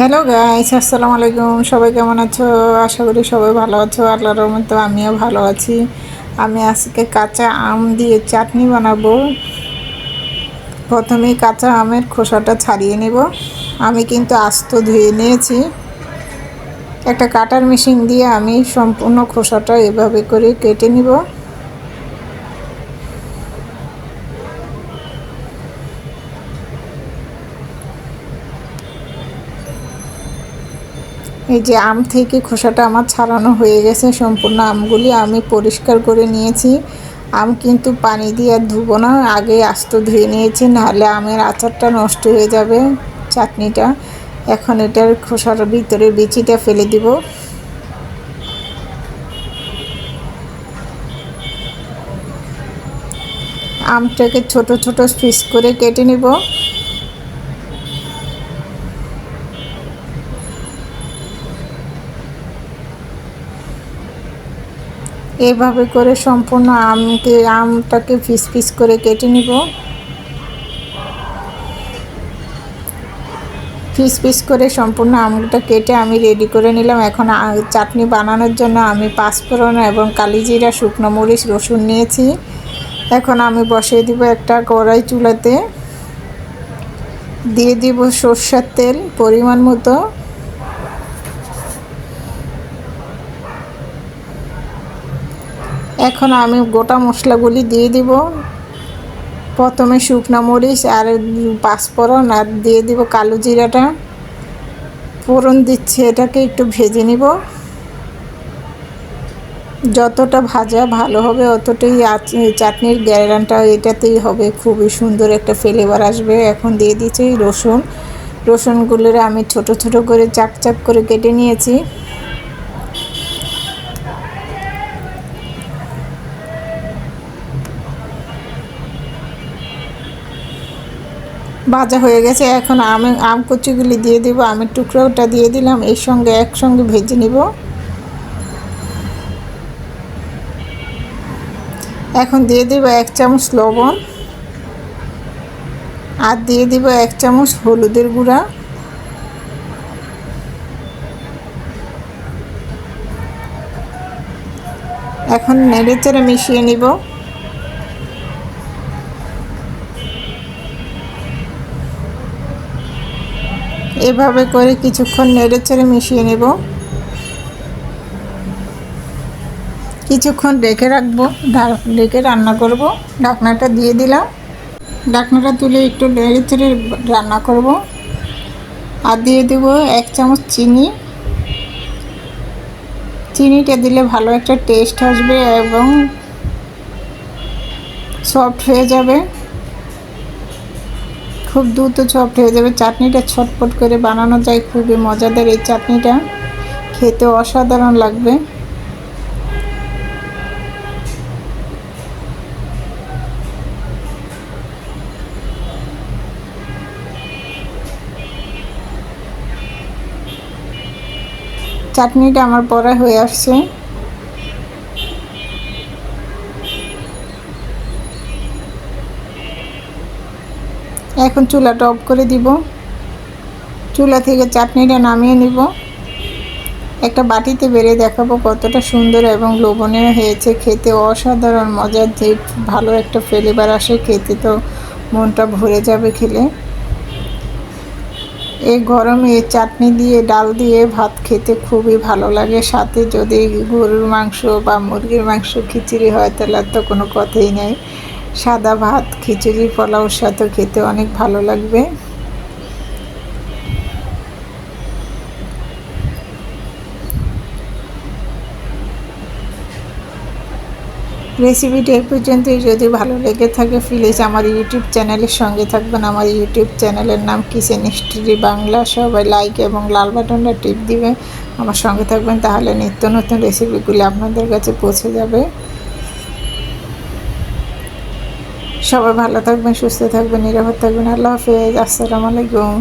Hello guys আসসালামু আলাইকুম সবাই কেমন আছো? আশা করি সবাই ভালো আছো। আল্লাহর মতো আমিও ভালো আছি। আমি আজকে কাঁচা আম দিয়ে চাটনি বানাবো। প্রথমেই কাঁচা আমের খোসাটা ছাড়িয়ে নেব। আমি কিন্তু আস্ত ধুয়ে নিয়েছি। একটা কাটার মেশিন দিয়ে আমি সম্পূর্ণ খোসাটা এভাবে করে কেটে নিব। এই যে আম থেকে খোসাটা আমার ছাড়ানো হয়ে গেছে, সম্পূর্ণ আমগুলি আমি পরিষ্কার করে নিয়েছি। আম কিন্তু পানি দিয়ে আর ধুবো না, আগে আস্ত ধুয়ে নিয়েছি, নাহলে আমের আচারটা নষ্ট হয়ে যাবে চাটনিটা। এখন এটার খোসার ভিতরে বিচিটা ফেলে দিব। আমটাকে ছোট ছোট পিস করে কেটে নিব। এভাবে করে সম্পূর্ণ আমকে, আমটাকে পিস পিস করে কেটে নিব। পিস পিস করে সম্পূর্ণ আমটা কেটে আমি রেডি করে নিলাম। এখন চাটনি বানানোর জন্য আমি পাঁচফোড়ন এবং কালিজিরা, শুকনো মরিচ, রসুন নিয়েছি। এখন আমি বসিয়ে দিব একটা কড়াই চুলাতে। দিয়ে দিব সর্ষের তেল পরিমাণ মতো। এখন আমি গোটা মশলাগুলি দিয়ে দিব। প্রথমে শুকনো মরিচ আর পাঁচফোড়ন আর দিয়ে দিব কালো জিরাটা। ফোড়ন দিচ্ছে এটাকে একটু ভেজে নিব। যতটা ভাজা ভালো হবে অতটাই চাটনির গ্যারানটা এটাতেই হবে। খুবই সুন্দর একটা ফ্লেভার আসবে। এখন দিয়ে দিচ্ছি রসুন। রসুনগুলোর আমি ছোট ছোট করে চাক চাক করে কেটে নিয়েছি। ভাজা হয়ে গেছে। এখন আমি আম কুচিগুলি দিয়ে দিব। আমের টুকরোটা দিয়ে দিলাম। এর সঙ্গে একসঙ্গে ভেজে নিব। এখন দিয়ে দিব এক চামচ লবণ। আর দিয়ে দিব এক চামচ হলুদের গুঁড়া। এখন নেড়ে চেড়ে মিশিয়ে নিব। এভাবে করে কিছুক্ষণ নেড়ে চেড়ে মিশিয়ে নেব। কিছুক্ষণ রেখে রাখব রেখে রান্না করব। ঢাকনাটা দিয়ে দিলাম। ঢাকনাটা তুলে একটু নেড়ে চেড়ে রান্না করব। আর দিয়ে দেব এক চামচ চিনি। চিনিটা দিলে ভালো একটা টেস্ট আসবে এবং সফট হয়ে যাবে। খুব দ্রুত সফট হয়ে যাবে। চাটনিটা ছটপট করে বানানো যায়, খুবই মজাদার এই চাটনিটা। খেতে অসাধারণ লাগবে। চাটনিটা আমার পরে হয়ে আসছে। এখন চুলাটা অফ করে দিব। চুলা থেকে চাটনিটা নামিয়ে নিব। একটা বাটিতে বেড়ে দেখাবো কতটা সুন্দর এবং লোভনীয় হয়েছে। খেতে অসাধারণ, মজার, যে ভালো একটা ফ্লেভার আসে খেতে তো মনটা ভরে যাবে খেলে। এই গরমে চাটনি দিয়ে, ডাল দিয়ে ভাত খেতে খুবই ভালো লাগে। সাথে যদি গরুর মাংস বা মুরগির মাংস খিচুড়ি হয়, তাহলে তো কোনো কথাই নেই। সাদা ভাত, খিচুড়ি পোলাওর সাথে খেতে অনেক ভালো লাগবে। রেসিপিটি এ পর্যন্তই। যদি ভালো লেগে থাকে প্লিজ আমার ইউটিউব চ্যানেলের সঙ্গে থাকবেন। আমার ইউটিউব চ্যানেলের নাম কিচেন হিস্ট্রি বাংলা সবাই লাইক এবং লাল বাটনটা টিপ দিবে আমার সঙ্গে থাকবেন, তাহলে নিত্য নতুন রেসিপিগুলি আপনাদের কাছে পৌঁছে যাবে। সবাই ভালো থাকবেন সুস্থ থাকবেন নিরাপদ থাকবেন। আল্লাহ হাফেজ আসসালামু আলাইকুম।